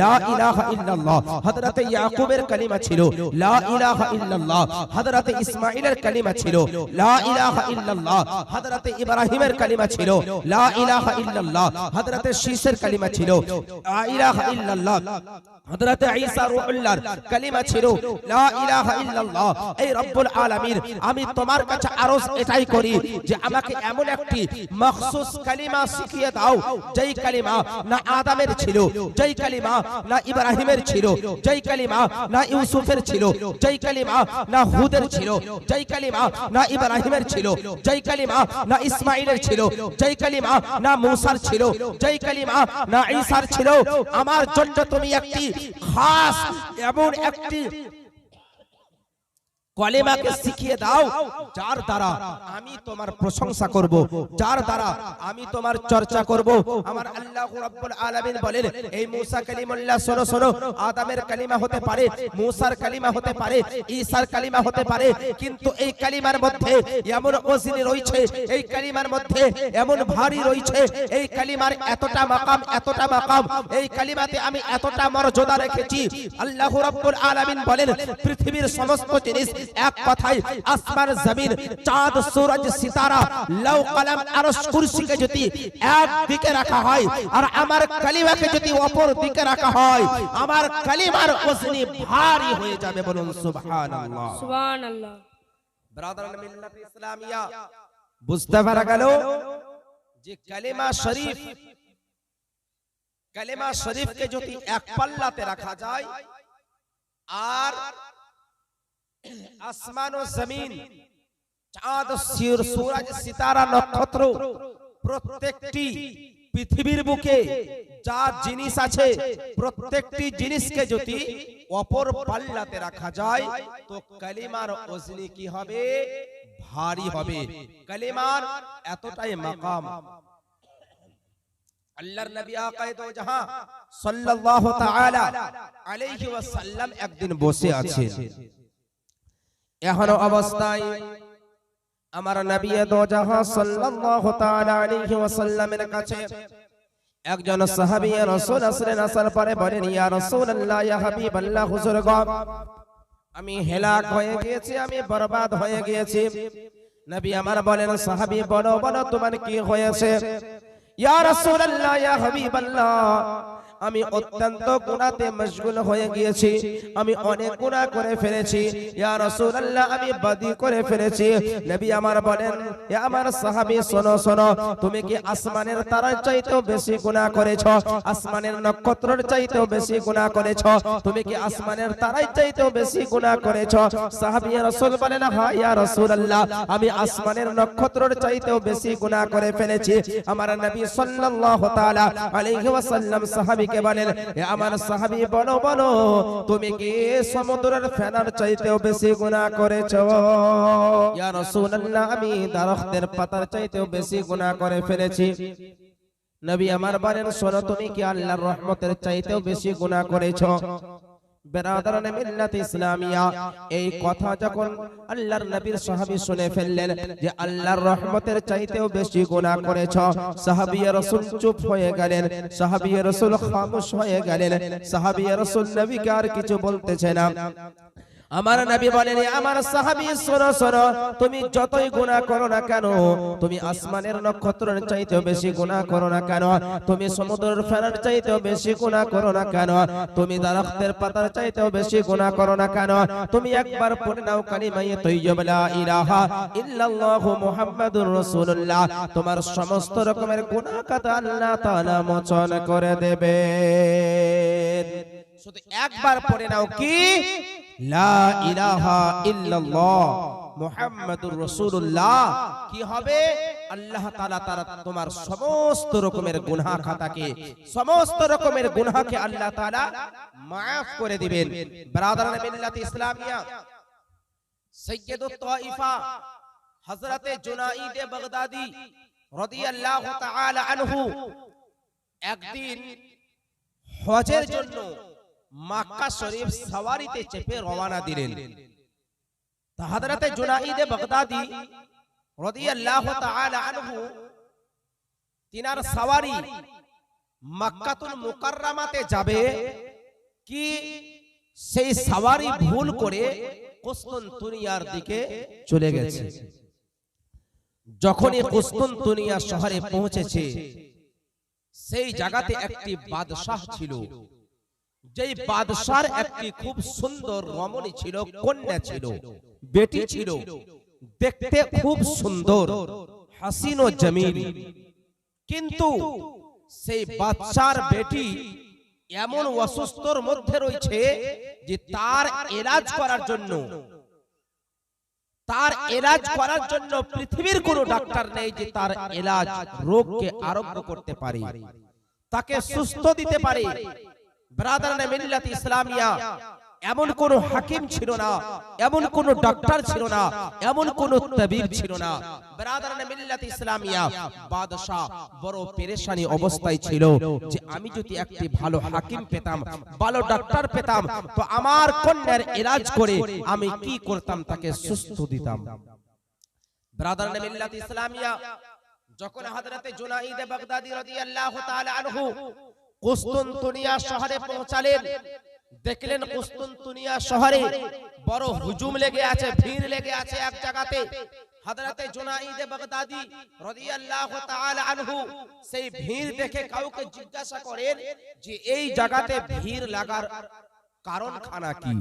লা ইলাহা ইল্লাল্লাহ। হযরতে ইয়াকুবের কালিমা ছিল, লা ইলাহা ইল্লাল্লাহ। হযরতে ইসমাঈলের কালিমা ছিল, লা ইলাহা ইল্লাল্লাহ। হযরতে ইব্রাহিমের কালিমা ছিল, লা ইলাহা ইল্লাল্লাহ। হযরতে ঈসা রূহুল্লাহর কালিমা ছিল লা ইলাহা ইল্লাল্লাহ এই রব্বুল আলামিন আমি তোমার কাছে আরজ এটাই করি যে আমাকে এমন একটি মখসুস কালিমা শিখিয়ে দাও যেই কালিমা না আদমের ছিল যেই কালিমা না ইব্রাহিমের ছিল যেই কালিমা না ইউসুফের ছিল যেই কালিমা না হুদের ছিল যেই কালিমা না ইব্রাহিমের ছিল যেই কালিমা না ইসমাইলের ছিল যেই কালিমা না মুসার ছিল যেই কালিমা না ঈসার ছিল আমার জন্য তুমি একটি খাস এমন একটি কলেমাকে শিখিয়ে দাও যার দ্বারা আমি তোমার প্রশংসা করব যার দ্বারা আমি তোমার চর্চা করব। আমার আল্লাহ রাব্বুল আলামিন বলেন এই মুসা কালিমুল্লাহ শোনো শোনো আদমের কালিমা হতে পারে মুসার কালিমা হতে পারে ঈসার কালিমা হতে পারে কিন্তু এই কালিমার মধ্যে এমন ওজিনি রয়েছে এই কালিমার মধ্যে এমন ভারী রয়েছে এই কালিমার এতটা মাকাম এতটা মাকাম এই কালিমাতে আমি এতটা মর্যাদা রেখেছি আল্লাহ রাব্বুল আলামিন বলেন পৃথিবীর সমস্ত জিনিস এক কথায় আসমান জমিন চাঁদ সূরজ সিতারা লৌ কলম আরশ কুরসিকে যদি এক দিকে রাখা হয় আর আমার কালিমাকে যদি অপর দিকে রাখা হয় আমার কালিমার ওজনি ভারী হয়ে যাবে বলুন সুবহানাল্লাহ। সুবহান আল্লাহ ব্রাদারান মিল্লাত ইসলামিয়া বুঝতে পারা গেল যে কালিমা শরীফ কালিমা শরীফকে যদি এক পাল্লাতে রাখা যায় আর আসমান ও জমিন, চাঁদ সূরজ, সিতারা, নক্ষত্র, প্রত্যেকটি পৃথিবীর বুকে যা জিনিস আছে, প্রত্যেকটি জিনিসকে যদি অপর পাল্লাতে রাখা যায়, তো কালিমার কি হবে? ভারী হবে। কালিমার এতটাই মাকাম। আল্লাহর নবী আকায়ে দো জাহাঁ সাল্লাল্লাহু তাআলা আলাইহি ওয়াসাল্লাম একদিন বসে আছেন। এখনও অবস্থায় আমার নবী দো জাহাঁ সাল্লাল্লাহু তাআলা আলাইহি ওয়াসাল্লামের কাছে একজন সাহাবী রাসূল আসলেন আসার পরে বলেন, ইয়া রাসূলুল্লাহ, ইয়া হাবিবাল্লাহ, হুজুর গো, আমি হেলাক হয়ে গিয়েছি, আমি বরবাদ হয়ে গিয়েছি। নবী আমার বলেন, সাহাবী, বলো বলো, তোমার কি হয়েছে? ইয়া রাসূলুল্লাহ, ইয়া হাবিবাল্লাহ আমি অত্যন্ত গুনাতে মশগুল হয়ে গিয়েছি। আমি অনেক গুনাহ করে ফেলেছি। ইয়া রাসূলুল্লাহ আমি বাদি করে ফেলেছি। নবী আমার বলেন হে আমার সাহাবী শোনো শোনো তুমি কি আসমানের তারার চাইতেও বেশি গুনাহ করেছ? আসমানের নক্ষত্রের চাইতেও বেশি গুনাহ করেছ? তুমি কি আসমানের তারার চাইতেও বেশি গুনাহ করেছ? সাহাবী রাসূল বলেন হ্যাঁ ইয়া রাসূলুল্লাহ আমি আসমানের নক্ষত্রের চাইতেও বেশি গুনাহ করে ফেলেছি আমার নবী সাল্লাল্লাহু তাআলা আলাইহি ওয়াসাল্লাম সাহাবীকে বলেন আমার সাহাবী, বলো বলো, তুমি কি সমুদ্রের ফেনার চাইতেও বেশি গুনাহ করেছ? ইয়া রাসূলুল্লাহ, আমি দারখতের পাতার চাইতেও বেশি গুনাহ করে ফেলেছি। নবী আমার বলেন, শোনো, তুমি কি আল্লাহর রহমতের চাইতেও বেশি গুনাহ করেছ? বেরাদারানে মিল্লাত ইসলামিয়া। এই কথা যখন আল্লাহর নবীর সাহাবী শুনে ফেললেন যে আল্লাহর রহমতের চাইতেও বেশি গুনাহ করেছ, সাহাবী রাসূল চুপ হয়ে গেলেন, সাহাবী রাসূল খামোশ হয়ে গেলেন, সাহাবী রাসূল নবীকে আর কিছু বলতেছে না। আমার নবী বলেন আমার সাহাবী, শোনো শোনো, তুমি যতই গুনাহ করো না কেন, তুমি আসমানের নক্ষত্রের চাইতেও বেশি গুনাহ করো না কেন, তুমি সমুদ্রের ফেরার চাইতেও বেশি গুনাহ করো না কেন, তুমি দারখতের পাতার চাইতেও বেশি গুনাহ করো না কেন, তুমি একবার পড়ে নাও কালিমায়ে তাইয়্যিব লা ইলাহা ইল্লাল্লাহু মুহাম্মাদুর রাসূলুল্লাহ, তোমার সমস্ত রকমের গুনাহ কাতা আল্লাহ তাআলা মোচন করে দেবেন। শুধু একবার পড়ে নাও কি? লা ইলাহা ইল্লাল্লাহ মুহাম্মাদুর রাসূলুল্লাহ। কি হবে? আল্লাহ তাআলা তারা তোমার সমস্ত রকমের গুনাহ খাতাকে, সমস্ত রকমের গুনাহকে আল্লাহ তাআলা maaf করে দিবেন। ব্রাদারান মিল্লাত ইসলামিয়া, সাইয়্যিদুত তাইফা, হযরতে জুনাইদ বাগদাদি রাদিয়াল্লাহু তাআলা আনহু একদিন হজের জন্য মক্কা শরীফ সওয়ারিতে চেপে রওনা দিলেন। তা হযরতে জুনাইদে বাগদাদি রাদিয়াল্লাহু তাআলা আনহু তিনার সওয়ারি মাক্কাতুল মুকাররামাতে যাবে কি সেই সাওয়ারি ভুল করে কুস্তন্তুনিয়ার দিকে চলে গেছে। যখনই কুস্তন্তুনিয়া শহরে পৌঁছেছে সেই জায়গাতে একটি বাদশাহ ছিল। যেই বাদশার একটি খুব সুন্দর রমণী ছিল কন্যা ছিল বেটি ছিল দেখতে খুব সুন্দর। হাসিন ও জমিল। কিন্তু সেই বাচ্চার বেটি এমন অসুস্থর মধ্যে রয়েছে যে তার এলাজ করার জন্য। তার এলাজ করার জন্য পৃথিবীর কোন ডাক্তার নেই যে তার এলাজ রোগকে আরোগ্য করতে পারে। তাকে সুস্থ দিতে পারে। ব্রাদার মিল্লাত ইসলামিয়া। এমন কোন হাকিম ছিল না। এমন কোন ডাক্তার ছিল না। এমন কোন তাবিব ছিল না। ব্রাদার মিল্লাত ইসলামিয়া। বাদশাহ বড় পেরেশানি অবস্থায় ছিল যে আমি যদি একটি ভালো হাকিম পেতাম ভালো ডাক্তার পেতাম তো আমার কন্যার ইলাজ করে আমি কি করতাম তাকে সুস্থ দিতাম। ব্রাদার মিল্লাত ইসলামিয়া যখন হযরতে জুনাইদ বাগদাদি রাদিয়াল্লাহু তাআলা আনহু কুস্তুনতুনিয়া শহরে পৌঁছালেন। দেখলেন কুস্তুনতুনিয়া শহরে বড় হুজুম লেগে আছে, ভিড় লেগে আছে এক জায়গাতে। হযরতে জুনাইদ বাগদাদি রাদিয়াল্লাহু তাআলা আনহু সেই ভিড় দেখে কাউকে জিজ্ঞাসা করেন যে, এই জায়গাতে ভিড় লাগার কারণ খানা কি?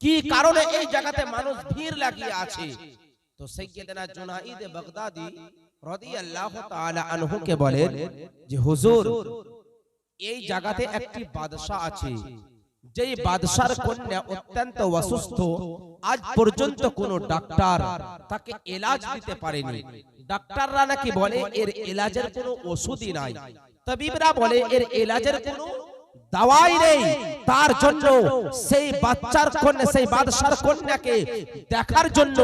কি কারণে এই জায়গাতে মানুষ ভিড় লাগিয়ে আছে? তো সাইয়েদনা জুনাইদ বাগদাদি রাদিয়াল্লাহু তাআলা আনহুকে বলেন যে, হুজুর এই জায়গাতে একটি বাদশা আছে। যেই বাদশার কন্যা অত্যন্ত অসুস্থ। আজ পর্যন্ত কোন ডাক্তার তাকে এলাজ দিতে পারেনি। ডাক্তাররা নাকি বলে এর এলাজের কোনো ওষুধই নাই। তবিবরা বলে এর এলাজের কোনো দাওয়াই নেই। তার জন্য সেই বাচ্চার কন্যা সেই বাদশার কন্যাকে দেখার জন্য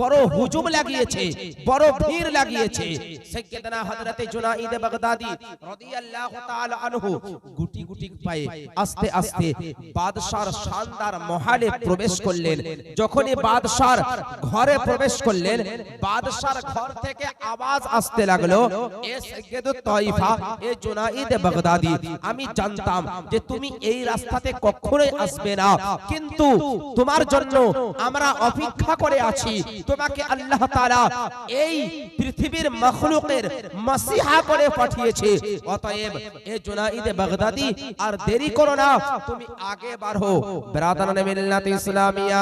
বড় হুজুম লাগিয়েছে বড় ভিড় লাগিয়েছে। সাইয়েদনা হযরতে জুনাইদ বাগদাদি রাদিয়াল্লাহু তাআলা আনহু গুটি গুটি পায়ে আস্তে আস্তে বাদশার শানদার মহলে প্রবেশ করলেন। যখনই বাদশার ঘরে প্রবেশ করলেন বাদশার ঘর থেকে আওয়াজ আসতে লাগল এ সাইয়েদুত তাইফা এ জুনাইদ বাগদাদি আমি জানতাম যে তুমি এই রাস্তাতে কখনোই আসবে না। কিন্তু তোমার জন্য আমরা অপেক্ষা করে আছি। তোমাকে আল্লাহ তাআলা এই পৃথিবীর মখলুকের মাসিহা করে পাঠিয়েছে। অতএব এ জুনাইদ বাগদাদি আর দেরি করো না। তুমি আগে বাড়ো। ব্রাদারান মিল্লাত ইসলামিয়া।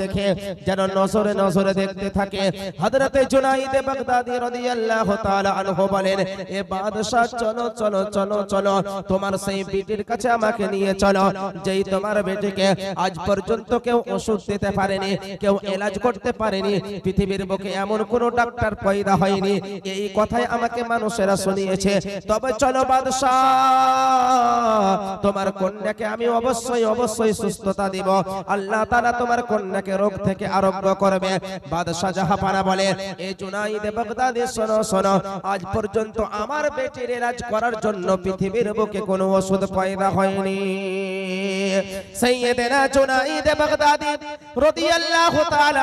দেখে যেন নজরে নজরে দেখতে থাকে হযরতে জুনাইদ বাগদাদি রাদিয়াল্লাহু তাআলা আনহু বলেন এ বাদশা চলো চলো চলো চলো তোমার সেই বেটির কাছে আমাকে নিয়ে চলো। যেই তোমার বেটিকে আজ পর্যন্ত কেউ ওষুধ দিতে পারেনি, কেউ এলাজ করতে পারেনি। পৃথিবীর বুকে এমন কোন ডাক্তার পয়দা হয়নি। এই কথাই আমাকে মানুষেরা শুনিয়েছে। তবে চলো বাদশাহ, তোমার কন্যাকে আমি অবশ্যই অবশ্যই সুস্থতা দিব। আল্লাহ তাআলা তোমার কন্যাকে রোগ থেকে আরোগ্য করবে। বাদশাহ জাহাপানা বলে এই জুনাইদ বাগদাদি, শোনো শোনো, আজ পর্যন্ত আমার বেটির ইলাজ করার জন্য পৃথিবীর বুকে কোনো ওষুধ পয়দা হয়নি। সাইয়েদেনা জুনাইদ বাগদাদি রাদিয়াল্লাহু তাআলা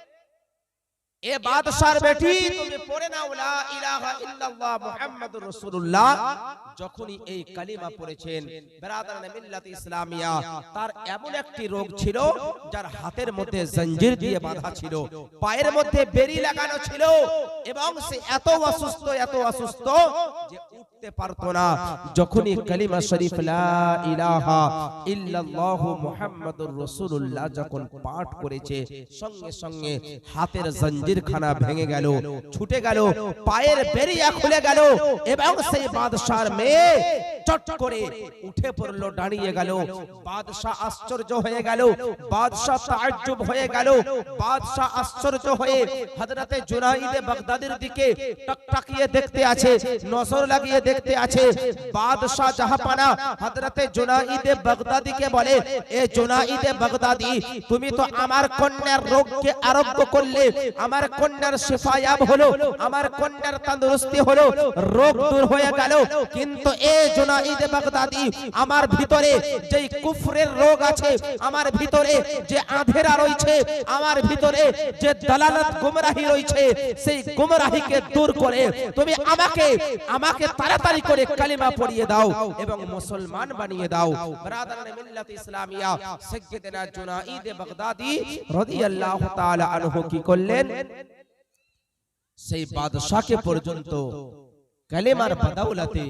এ বাদশার বেটি তুমি পড়ে নাও লা ইলাহা ইল্লাল্লাহ মুহাম্মাদুর রাসূলুল্লাহ। যখনই এই কালিমা পড়েছেন ব্রাদারান মিল্লাত ইসলামিয়া তার এমন একটি রোগ ছিল যার হাতের মধ্যে জঞ্জির দিয়ে বাঁধা ছিল পায়ের মধ্যে বেরি লাগানো ছিল এবং সে এত অসুস্থ এত অসুস্থ যে উঠতে পারতো না। যখনই কালিমা শরীফ লা ইলাহা ইল্লাল্লাহু মুহাম্মাদুর রাসূলুল্লাহ যখন পাঠ করেছে সঙ্গে সঙ্গে হাতের জঞ্জিরখানা ভেঙে গেল ছুটে গেল পায়ের বেরিয়া খুলে গেল এবং সেই বাদশার মেয়ে চট করে উঠে পড়ল, দাঁড়িয়ে গেল। বাদশাহ আশ্চর্য হয়ে গেল। বাদশাহ তাজ্জব হয়ে গেল। বাদশাহ আশ্চর্য হয়ে হযরতে জুনাইদে বাগদাদের দিকে টকটকিয়ে দেখতে আছে, নজর লাগিয়ে দেখতে আছে। বাদশাহ জাহাপানা হযরতে জুনাইদে বাগদাদিকে বলে, এ জুনাইদে বাগদাদি, তুমি তো আমার কন্যার রোগকে আরোগ্য করলে, আমার কন্যার শিফায়াব হলো, আমার কন্যার তন্দুরস্তি হলো, রোগ দূর হয়ে গেল। কিন্তু এ জুনাইদে বাগদাদি, আমার ভিতরে যেই কুফরের রোগ আছে, আমার ভিতরে যে আধেরা রয়েছে, আমার ভিতরে যে দালালত গুমরাহি রয়েছে, সেই গুমরাহিকে দূর করে তুমি আমাকে আমাকে তাড়াতাড়ি করে কালিমা পড়িয়ে দাও এবং মুসলমান বানিয়ে দাও। ব্রাদারান মিল্লাত ইসলামিয়া সাইয়্যিদনা জুনাইদ বাগদাদি রাদিয়াল্লাহু তাআলা আনহু কি করলেন? সেই বাদশাকে পর্যন্ত কালেমার বদৌলতে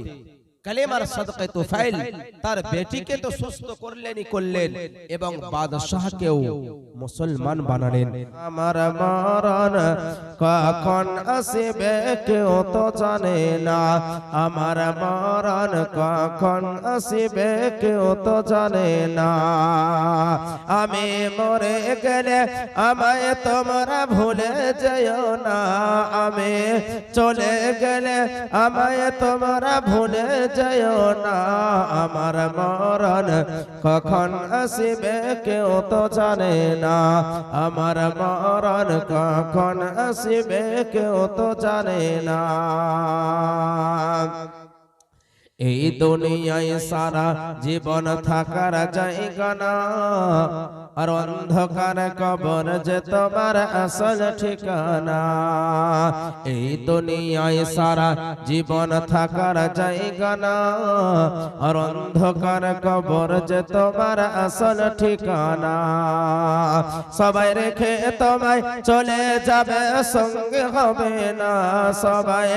কালেমার সদকায়ে তুফাইল তার বেটিকে তো সুস্থ করলেনই করলেন এবং বাদশাহকেও মুসলমান বানালেন। আমার মরণ কখন আসবে কেউ তো জানে না। আমার মরণ কখন আসবে কেউ তো জানে না। আমি মরে গেলে আমায় তোমরা ভুলে যেও না। আমি চলে গেলে আমায় তোমরা ভুলে যেও না আমার মরণ, কখন আসবে কেউ তো জানে না। আমার মরণ, কখন আসবে কেউ তো জানে না। এই দুনিয়ায় সারা জীবন থাকার জায়গা না। আর অন্ধকার কবর যে তোমার আসল ঠিকানা। এই দুনিয়ায় সারা জীবন থাকার জায়গা আর অন্ধকার কবর যে তোমার আসল ঠিকানা। সবাই রেখে তোমায় চলে যাবে, সঙ্গে হবে না। সবাই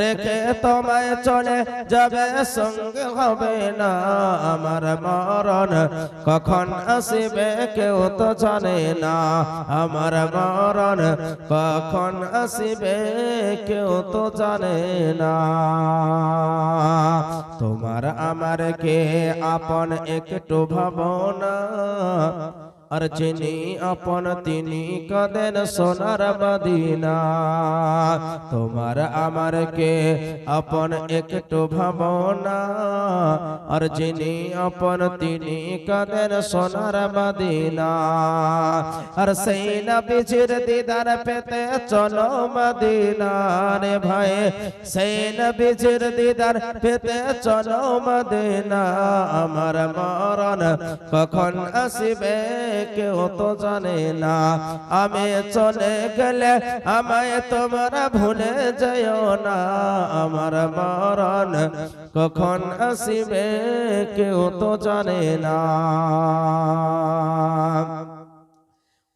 রেখে তোমায় চলে যাবে, সঙ্গে হবে না। আমার মরণ কখন আসবে কেউ তো জানে না। আমার মরণ কখন আসিবে, কেউ তো জানে না। তোমার আমার কে আপন একটু ভাবনা আর যিনি আপন, তিনি কদেন সোনার মদিনা। তোমার আমার কে আপন একটু ভাবনা আর যিনি আপন, তিনি কদেন সোনার মদিনা। আর সেই নবীজির দিদার পেতে চলো মদিনা রে ভাই। সেই নবীজির দিদার পেতে চলো মদিনা। আমার মরণ কখন আসবে? কেউ তো জানে না। আমি চলে গেলে আমায় তোমরা ভুলে যেও না। আমার মরণ কখন আসবে কেউ তো জানে না।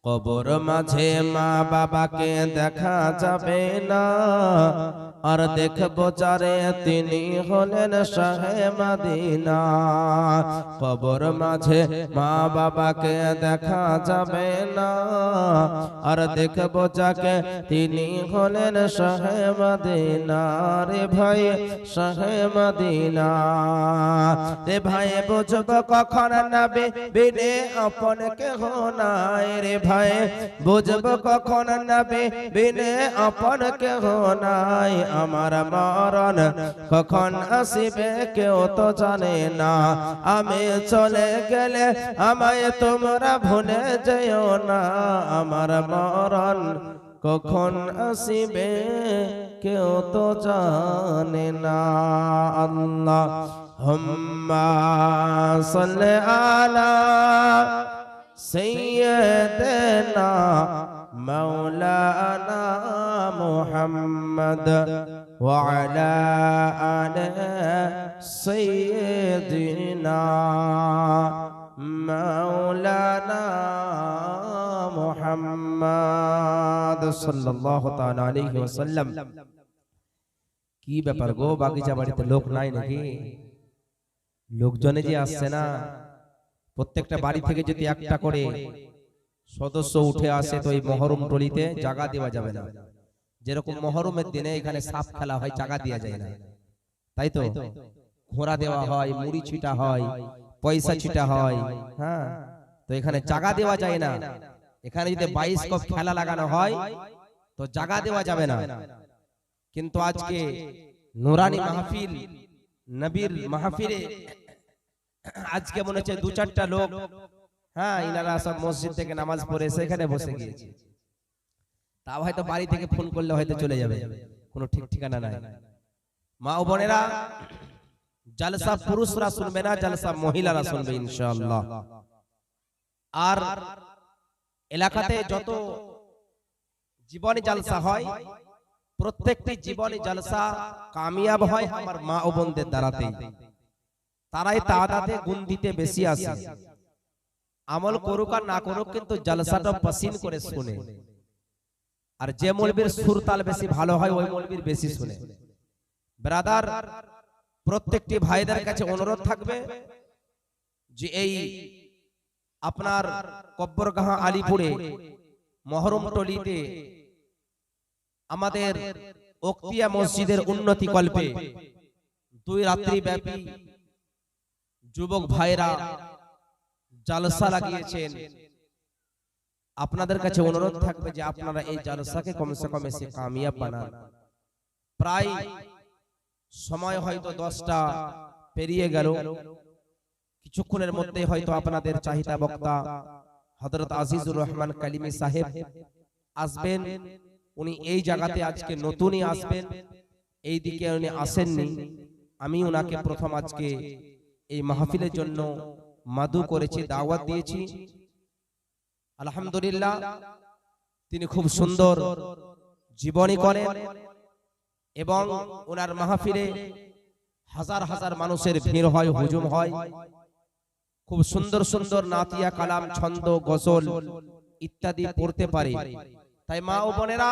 কবর মাঝে মা বাবাকে দেখা যাবে না। আর দেখব যারে তিনি হলেন শাহে মাদিনা। কবর মাঝে মা বাবাকে দেখা যাবে না। আর দেখব যাকে তিনি হলেন শাহে মাদিনা। রে ভাই, শাহে মাদিনা। রে ভাই, বুঝব কখন নবে বিনে আপন কেহ নাই। রে ভাই, বুঝব কখন নবে বিনে আপন কেহ নাই। আমার মরণ, কখন আসিবে কেউ তো জানে না। আমি চলে গেলে আমায় তোমরা ভুলে যেও না। আমার মরণ, কখন আসিবে কেউ তো জানে না। আল্লাহ হম্মা সাল্লাল্লাহ সাইয়্যিদানা مولانا محمد وعلى آل سيدنا مولانا محمد صلى الله تعالى عليه وسلم কি ব্যাপার গো বাগিচা বাড়িতে লোক নাই নাকি লোকজনে যে আসছে না প্রত্যেকটা বাড়ি থেকে যদি একটা করে সদস্য উঠে আসে তো এই মহরম টলিতে জায়গা দেওয়া যাবে না। যেরকম মহরমের দিনে এখানে সাপ খেলা হয় জায়গা দেওয়া যায় না। তাই তো? ঘোড়া দেওয়া হয় মুড়ি ছিটা হয় পয়সা ছিটা হয় হ্যাঁ। তো এখানে জাগা দেওয়া যায় না। এখানে যদি বাইশ কপ খেলা লাগানো হয় তো জাগা দেওয়া যাবে না। কিন্তু আজকে নুরানি মাহফিল নবীর মাহফিলে আজকে মনে হচ্ছে দু চারটা লোক হ্যাঁ ইনারা সব মসজিদ থেকে নামাজ পড়ে সেখানে বসে গিয়েছে। তাও হয়তো বাড়ি থেকে ফোন করলে হয়তো চলে যাবে। কোনো ঠিক ঠিকানা নাই। মা ও বোনেরা জালসা পুরুষরা শুনবে না জালসা মহিলারা শুনবে ইনশাআল্লাহ। আর এলাকাতে যত জীবনী জালসা হয় প্রত্যেকটি জীবনী জালসা কামিয়াব হয় আমার মা ও বোনদের দ্বারাতেই। তারাই তাদাতে গুণ দিতে বেশি আসে। আমল করুক আর না করুক কিন্তু জালসাটা পসিন করে শুনে। আর যে মৌলবীর সুর তাল বেশি ভালো হয় ওই মৌলবীর বেশি শুনে। ব্রাদার প্রত্যেকটি ভাইদের কাছে অনুরোধ থাকবে যে এই আপনার কব্বরগাহা আলিপুরে মহরম টলিতে আমাদের ওক্তিয়া মসজিদের উন্নতি কল্পে দুই রাত্রি ব্যাপী যুবক ভাইরা জালসা লাগিয়েছেন। আপনাদের কাছে অনুরোধ থাকবে যে আপনারা এই জালসাকে কমসে কম এসে কামিয়াব বানান। প্রায় সময় হয়তো দশটা পেরিয়ে গেল। কিছুক্ষণের মধ্যে হয়তো আপনাদের চাহিদা বক্তা হযরত আজিজুর রহমান কালিমি সাহেব আসবেন। উনি এই জায়গাতে আজকে নতুনই আসবেন। এই দিকে উনি আসেননি। আমি ওনাকে প্রথম আজকে এই মাহফিলের জন্য মাদু করেছি দাওয়াত দিয়েছি। আলহামদুলিল্লাহ তিনি খুব সুন্দর জীবনী করেন এবং ওনার মাহফিলে হাজার হাজার মানুষের ভিড় হয় হুজুম হয়। খুব সুন্দর সুন্দর নাতিয়া কালাম ছন্দ গজল ইত্যাদি পড়তে পারে। তাই মা ও বোনেরা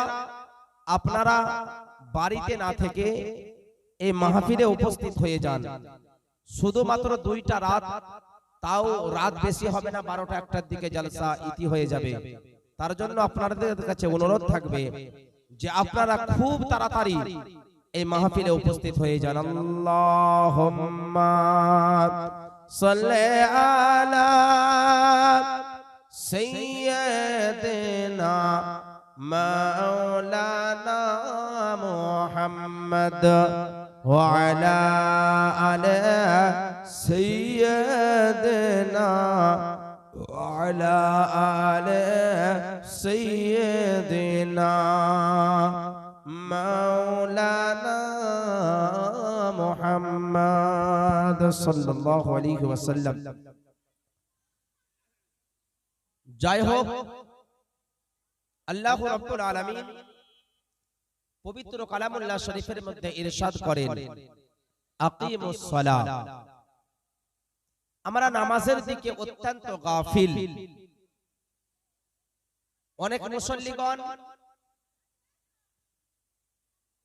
আপনারা বাড়িতে না থেকে এই মাহফিলে উপস্থিত হয়ে যান। শুধুমাত্র দুইটা রাত তাও রাত বেশি হবে না বারোটা একটার দিকে জালসা ইতি হয়ে যাবে। তার জন্য আপনাদের কাছে অনুরোধ থাকবে যে আপনারা খুব তাড়াতাড়ি এই মাহফিলে উপস্থিত হয়ে যান। সৈয়দনা মাওলানা سيدنا وعلى آل سيدنا مولانا محمد صلى الله عليه وسلم জয় হোক আল্লাহ রাব্বুল আলামিন পবিত্র কালামুল্লাহ শরীফের মধ্যে ইরশাদ করেন আকিমুস সালাহ আমরা নামাজের দিকে অত্যন্ত গাফিল। অনেক মুসল্লিগণ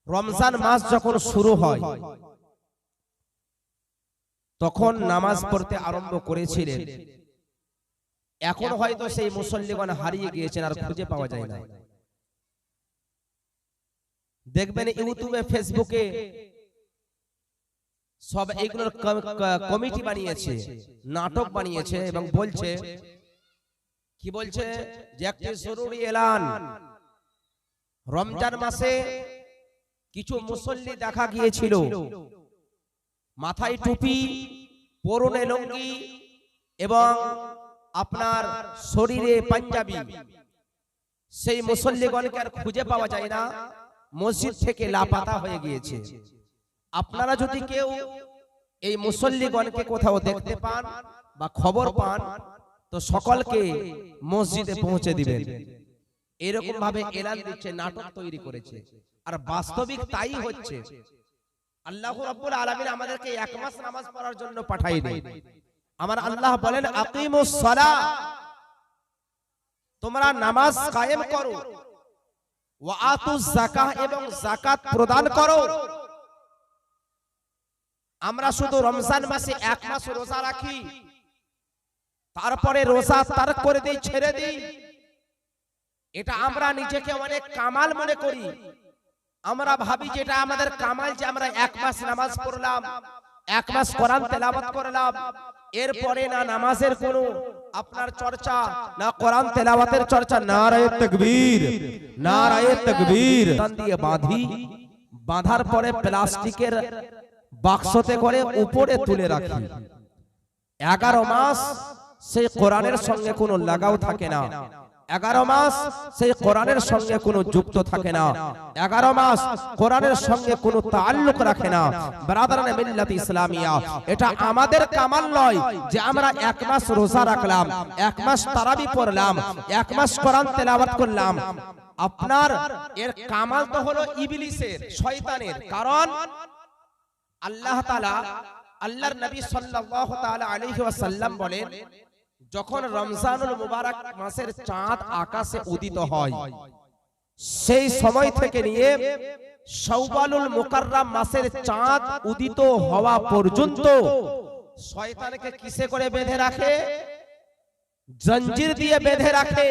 রমজান মাস যখন শুরু হয় তখন নামাজ পড়তে আরম্ভ করেছিলেন। এখন হয়তো সেই মুসল্লিগণ হারিয়ে গিয়েছেন আর খুঁজে পাওয়া যায় না দেখবেন ইউটিউবে ফেসবুকে সব এগুলোর কমিটি বানিয়েছে নাটক বানিয়েছে এবং বলছে কি বলছে? যে একটি জরুরি এলান। রমজান মাসে কিছু মুসল্লি দেখা গিয়েছিল। মাথায় টুপি পরনে লুঙ্গি এবং আপনার শরীরে পাঞ্জাবি। সেই মুসল্লিগণকে আর খুঁজে পাওয়া যায় না। মসজিদ থেকে লাপাতা হয়ে গিয়েছে। আপনারা যদি কেউ এই মুসল্লিগণকে কোথাও দেখতে পান বা খবর পান তো সকলকে মসজিদে পৌঁছে দিবেন। এরকম ভাবে এলান দিচ্ছে নাটক তৈরি করেছে। আর বাস্তবিক তাই হচ্ছে আল্লাহ রাব্বুল আলামিন আমাদেরকে এক মাস নামাজ পড়ার জন্য পাঠাইনি আমার আল্লাহ বলেন আকিমুস সালাহ। তোমরা নামাজ কায়েম করো। ওয়া আতুজ যাকাহ এবং যাকাত প্রদান করো। আমরা শুধু রমজান মাসে এক মাস রোজা রাখি। তারপরে রোজা তার করে দেই ছেড়ে দেই। এটা আমরা নিজেকে অনেক কামাল মনে করি। আমরা ভাবি যেটা আমাদের কামাল যে আমরা এক মাস নামাজ পড়লাম এক মাস কোরআন তেলাওয়াত করলাম। এরপরে না নামাজের কোনো আপনার চর্চা না কোরআন তেলাওয়াতের চর্চা নারায়ে তাকবীর। নারায়ে তাকবীর। দিয়ে বাঁধি। বাঁধার পরে প্লাস্টিকের বাক্সতে করে উপরে তুলে রাখি। এগারো মাস সেই কোরআনের সঙ্গে কোনো লাগাও থাকে না। এগারো মাস সেই কোরআনের সঙ্গে কোনো যুক্ত থাকে না। এগারো মাস কোরআনের সঙ্গে কোনো তাল্লুক রাখে না। ব্রাদারানে মিল্লাত ইসলামিয়া, এটা আমাদের কামাল নয় যে আমরা এক মাস রোজা রাখলাম, এক মাস তারাবি পড়লাম, এক মাস কোরআন তেলাওয়াত করলাম। আপনার এর কামাল তো হলো ইবলিসের, শয়তানের। কারণ আল্লাহ তাআলা, আল্লাহর নবী সাল্লাল্লাহু তাআলা আলাইহি ওয়াসাল্লাম বলেন, যখন রমজানুল মুবারক মাসের চাঁদ আকাশে উদিত হয়, সেই সময় থেকে নিয়ে শাওয়ালুল মুকাররম মাসের চাঁদ উদিত হওয়া পর্যন্ত শয়তানকে কিসে করে বেঁধে রাখে? জঞ্জির দিয়ে বেঁধে রাখে।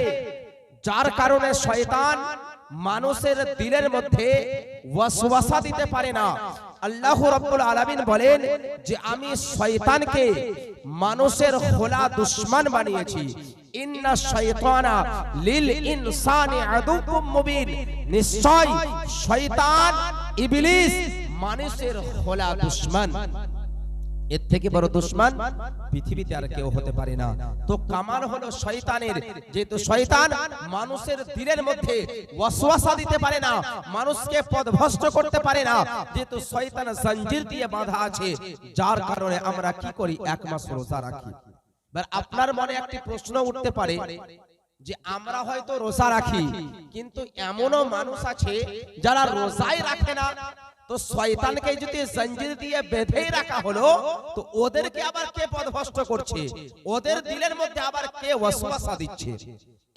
যার কারণে শয়তান মানুষের দিলের মধ্যে ওয়াসওয়াসা দিতে পারে না। আল্লাহ রব্বুল আলামিন বলেন যে আমি শয়তানকে মানুষের খোলা দুশ্মন বানিয়েছি। ইন্না শয়তানা লিল ইনসানি আদুকুম মুবিন। নিশ্চয় শয়তান ইবলিস মানুষের খোলা দুশমন। এর থেকে বড় দুশ্মন পৃথিবীতে আর কেউ হতে পারে না। তো কামাল হলো শয়তানের যেহেতু শয়তান মানুষের দিলের মধ্যে ওয়াসওয়াসা দিতে পারে না মানুষকে পথভ্রষ্ট করতে পারে না যেহেতু শয়তান জঞ্জির দিয়ে বাঁধা আছে যার কারণে আমরা কি করি? এক মাস রোজা রাখি। আপনার মনে একটি প্রশ্ন উঠতে পারে যে আমরা হয়তো রোজা রাখি কিন্তু এমনও মানুষ আছে যারা রোজাই রাখে না তো শয়তানকে যদি জঞ্জির দিয়ে বেঁধেই রাখা হলো, তো ওদেরকে আবার কে পথভ্রষ্ট করছে? ওদের দিলের মধ্যে আবার কে ওয়াসওয়াসা দিচ্ছে?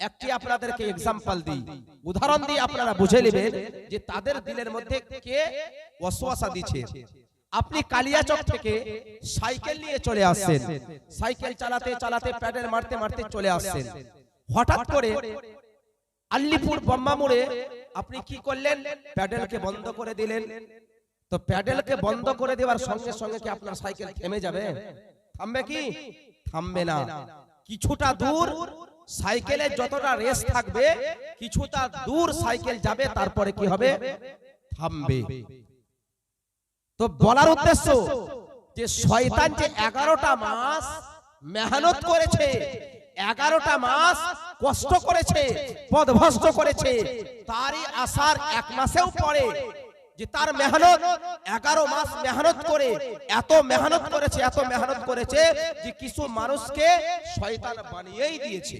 একটি আপনাদেরকে এক্সাম্পল দিই। উদাহরণ দিয়ে আপনারা বুঝে নেবেন যে তাদের দিলের মধ্যে কে ওয়াসওয়াসা দিচ্ছে। আপনি কালিয়াচক থেকে সাইকেল নিয়ে চলে আসছেন। সাইকেল চালাতে চালাতে প্যাডেল মারতে মারতে চলে আসছেন। হঠাৎ করে আল্লিপুর বম্বা মোড়ে আপনি কি করলেন? প্যাডেলকে বন্ধ করে দিলেন। তো প্যাডেলকে বন্ধ করে দেওয়ার সঙ্গে সঙ্গে কি আপনার সাইকেল থেমে যাবে? থামবে কি? থামবে না। কিছুটা দূর সাইকেলের যতটা রেস থাকবে কিছুটা দূর সাইকেল যাবে তারপরে কি হবে? থামবে। তো বলার উদ্দেশ্য যে শয়তান যে এগারোটা মাস মেহনত করেছে এগারোটা মাস কষ্ট করেছে পদভস্ত করেছে তারই আসার এক মাসেও পরে যে তার মেহনত এগারো মাস মেহনত করে এত মেহনত করেছে এত মেহনত করেছে যে কিছু মানুষকে শয়তান বানিয়েই দিয়েছে।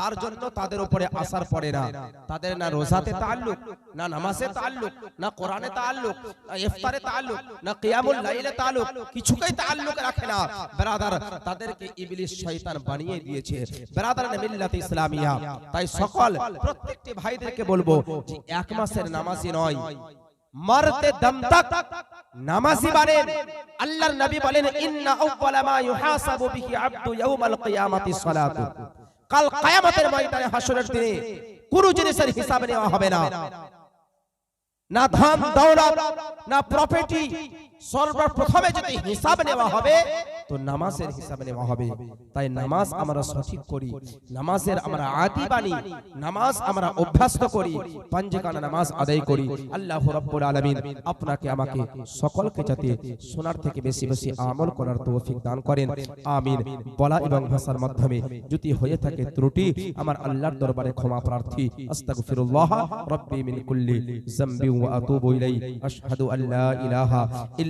তার জন্য তাদের উপরে আসার পড়ে না। তাদের না রোজাতে তাল্লুক না নামাজে তাল্লুক না কোরআনে তাল্লুক না ইফতারে তাল্লুক না কিয়ামুল লাইলে তাল্লুক কিছুকেই তাল্লুক রাখে না। ব্রাদার তাদেরকে ইবলিস শয়তান বানিয়ে দিয়েছে। ব্রাদার মিল্লাত ইসলামিয়া। তাই সকল প্রত্যেকটি ভাইদেরকে বলব যে এক মাসের নামাজি নয়। মরতে দম তক নামাজি বানেন। আল্লাহর নবী বলেন ইন্না আউওয়ালা মা ইউহাসাবু বিহি আবদু ইয়াউমাল কিয়ামাতি সালাতু কাল কায়ামতের ময়দানে হাসরের দিনে কোন জিনিসের হিসাব নেওয়া হবে না। না ধন, দৌলত, না প্রপার্টি সর্বপ্রথমে যদি হিসাব নেওয়া হবে, তো নামাজের হিসাব নেওয়া হবে। তাই নামাজ আমরা সঠিক করি, নামাজের আমরা আদি বানি নামাজ আমরা অভ্যস্ত করি পাঞ্জেকানা নামাজ আদায় করি। আল্লাহ রাব্বুল আলামিন আপনাকে, আমাকে সকলকে যাতে শোনার থেকে বেশি বেশি আমল করার তৌফিক দান করেন। আমিন। বলা এবং ভাষার মাধ্যমে যদি হয়ে থাকে ত্রুটি, আমার আল্লাহর দরবারে ক্ষমা প্রার্থী। আস্তাগফিরুল্লাহ রাব্বি মিন কুল্লি যামবি ওয়া আতুবু ইলাই আশহাদু আল্লা ইলাহা ইল্লাল্লাহ